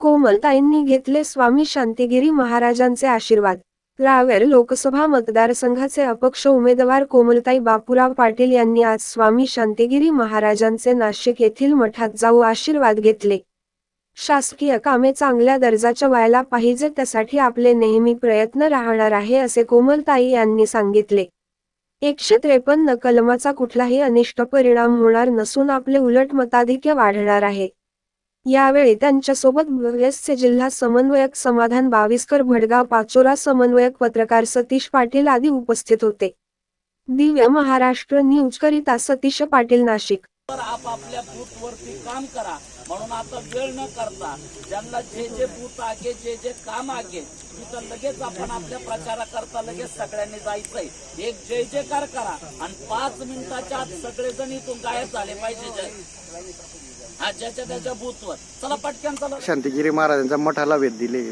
कोमलताईंनी घेतले स्वामी शांतिगिरी महाराजांचे आशीर्वाद. रावेर लोकसभा मतदारसंघाचे अपक्ष उमेदवार कोमलताई बापूराव पाटील यांनी आज स्वामी शांतिगिरी महाराजांचे नाशिक येथील मठात जाऊ आशीर्वाद घेतले. शासकीय कामे चांगल्या दर्जाच्या व्हायला पाहिजे त्यासाठी आपले नेहमी प्रयत्न राहणार आहे असे कोमलताई यांनी सांगितले. एकशे त्रेपन्न कलमाचा कुठलाही अनिष्ट परिणाम होणार नसून आपले उलट मताधिक्य वाढणार आहे. यावेळी त्यांच्यासोबत भव्यसचे जिल्हा समन्वयक समाधान बाविस्कर भडगाव पाचोरा समन्वयक पत्रकार सतीश पाटील आदी उपस्थित होते. दिव्य महाराष्ट्र न्यूज करिता सतीश पाटील नाशिक. तर आपापल्या बूथ वरती काम करा. म्हणून आता वेळ न करता ज्यांना जे जे बूथ आगे जे जे काम आगे तिथं लगेच आपण आपल्या प्रचाराकरता लगेच सगळ्यांनी जायचंय. एक जय जयकार करा आणि पाच मिनिटाच्या आत सगळेजण इथून गायब झाले पाहिजे हा ज्याच्या त्याच्या बूथवर. चला पटकन चला. शांतिगिरी महाराजांच्या मठाला भेट दिली.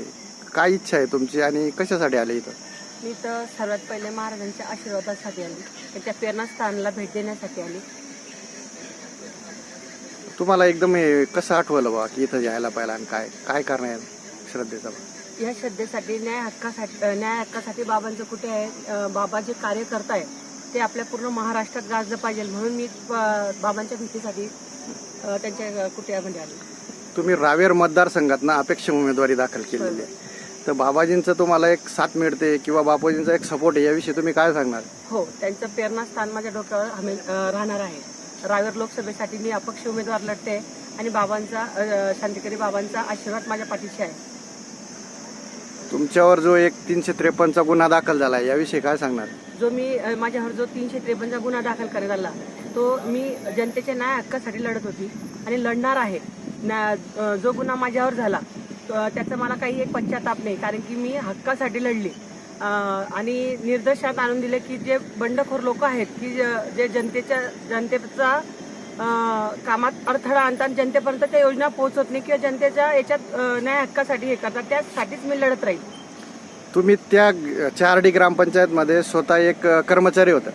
काय इच्छा आहे तुमची आणि कशासाठी आले इथं? मी तर सर्वात पहिले महाराजांच्या आशीर्वादासाठी आली. त्यांच्या प्रेरणास्थानाला भेट देण्यासाठी आली. तुम्हाला एकदम हे कसं आठवलं बा की इथं यायला पाहिजे आणि काय काय कारण आहे श्रद्धेचा? या श्रद्धेसाठी न्याय हक्कासाठी न्याय हक्कासाठी बाबांचं कुठे आहे? बाबा जे कार्य करताय ते आपल्या पूर्ण महाराष्ट्रात गाजलं पाहिजे म्हणून मी बाबांच्या भेटीसाठी अ, त्यांच्या कुटियामध्ये आली. तुम्ही रावेर मतदारसंघातनं अपेक्षा उमेदवारी दाखल केलेली आहे. तर बाबाजींचं तुम्हाला एक साथ मिळते किंवा बाबाजींचा एक सपोर्ट आहे याविषयी तुम्ही काय सांगणार? हो त्यांचं प्रेरणास्थान माझ्या डोक्यावर राहणार आहे. रावेर लोकसभेसाठी मी अपक्ष उमेदवार लढते आणि बाबांचा शांतिकरी बाबांचा आशीर्वाद माझ्या पाठीशी आहे. तुमच्यावर जो एक तीनशे त्रेपन्नचा गुन्हा दाखल झाला याविषयी काय सांगणार? जो मी अ, माझ्यावर जो तीनशे त्रेपन्नचा गुन्हा दाखल करण्यात आला तो मी जनतेच्या न्याय हक्कासाठी लढत होती आणि लढणार आहे. अ, जो गुन्हा माझ्यावर झाला तो- त्याचा मला काही एक पश्चाताप नाही कारण की मी हक्कासाठी लढली. आणि निर्देशात आणून दिले की जे बंडखोर लोक आहेत की ज- जनतेच्या जनतेचा कामात अडथळा आणतात जनतेपर्यंत त्या योजना पोहोचत नाही किंवा जनतेच्या याच्यात न्याय हक्कासाठी हे करतात. त्यासाठीच मी लढत राहील. तुम्ही त्या चारडी ग्रामपंचायतमध्ये स्वतः एक कर्मचारी होता.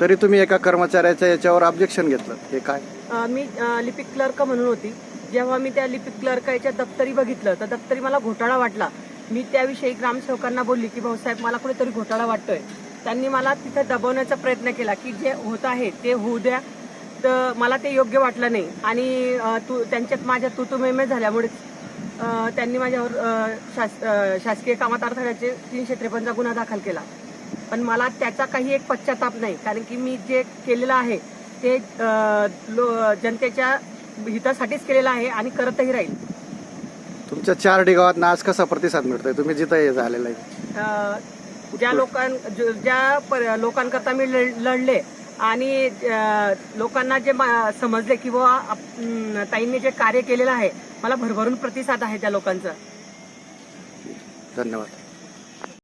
तरी तुम्ही एका कर्मचाऱ्याच्या याच्यावर ऑब्जेक्शन घेतलं हे काय? मी लिपिक क्लर्क म्हणून होती. जेव्हा मी त्या लिपिक क्लर्क याच्या दप्तरी बघितलं तर दप्तरी मला घोटाळा वाटला. मी त्याविषयी ग्रामसेवकांना बोलली की भाऊसाहेब मला कुठेतरी घोटाळा वाटतोय. त्यांनी मला तिथं दबवण्याचा प्रयत्न केला की जे होत आहे ते होऊ द्या. तर मला ते योग्य वाटलं नाही. आणि तू त्यांच्यात माझ्या तुतुमेमे झाल्यामुळे त्यांनी माझ्यावर शास शासकीय कामात अडथळ्याचे तीनशे त्रेपन्नचा गुन्हा दाखल केला. पण मला त्याचा काही एक पश्चाताप नाही कारण की मी जे केलेलं आहे ते लो- जनतेच्या हितासाठीच केलेलं आहे आणि करतही राहील. तुमच्या चारडी गावात आज कसा प्रतिसाद मिळतोय? तुम्ही जिथं हे झालेलं आहे. अ, ज्या लोकां ज- ज्या पर- लोकांकरता मी लढ- लढले आणि अ, लोकांना जे मा- समजले की बुवा आप- अं, ताईंनी जे कार्य केलेलं आहे मला भरभरून प्रतिसाद आहे त्या लोकांचा. धन्यवाद.